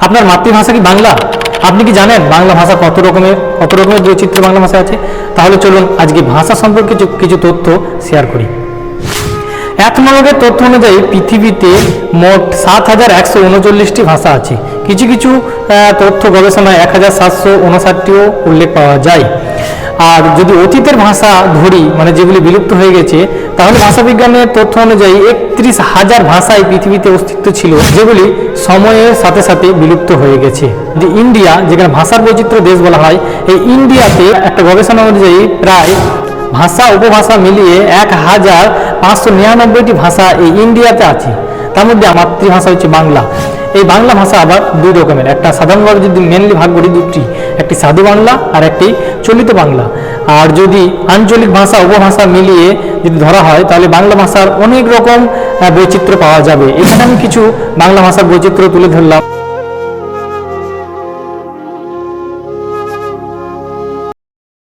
আপনার মাতৃভাষা কি বাংলা? আপনি কি জানেন বাংলা ভাষা কত রকমের কত রকমের বৈচিত্র্য বাংলা ভাষা আছে? তাহলে চলুন আজকে ভাষা সম্পর্কে কিছু- তথ্য শেয়ার করি। অ্যাথমোলগের তথ্য অনুযায়ী পৃথিবীতে মোট সাত হাজার একশো উনচল্লিশটি ভাষা আছে। কিছু কিছু তথ্য গবেষণায় এক হাজার সাতশো উনষাটটিও উল্লেখ পাওয়া যায়। আর যদি অতীতের ভাষা ধরি মানে যেগুলি বিলুপ্ত হয়ে গেছে তাহলে ভাষাবিজ্ঞানের তথ্য অনুযায়ী একত্রিশ হাজার ভাষায় পৃথিবীতে অস্তিত্ব ছিল, যেগুলি সময়ের সাথে সাথে বিলুপ্ত হয়ে গেছে। যে ইন্ডিয়া, যেখানে ভাষার বৈচিত্র্য দেশ বলা হয়, এই ইন্ডিয়াতে একটা গবেষণা অনুযায়ী প্রায় ভাষা, উপভাষা মিলিয়ে এক হাজার পাঁচশো নিরানব্বইটি ভাষা এই ইন্ডিয়াতে আছে। তার মধ্যে মাতৃভাষা হচ্ছে বাংলা। এই বাংলা ভাষা আবার দুই রকমের। একটা সাধারণভাবে যদি মেনলি ভাগ করি দুটি, একটি সাধু বাংলা আর একটি চলিত বাংলা। আর যদি আঞ্চলিক ভাষা, উপভাষা মিলিয়ে যদি ধরা হয়, তাহলে বাংলা ভাষার অনেক রকম বৈচিত্র্য পাওয়া যাবে। এখানে আমি কিছু বাংলা ভাষার বৈচিত্র্য তুলে ধরলাম।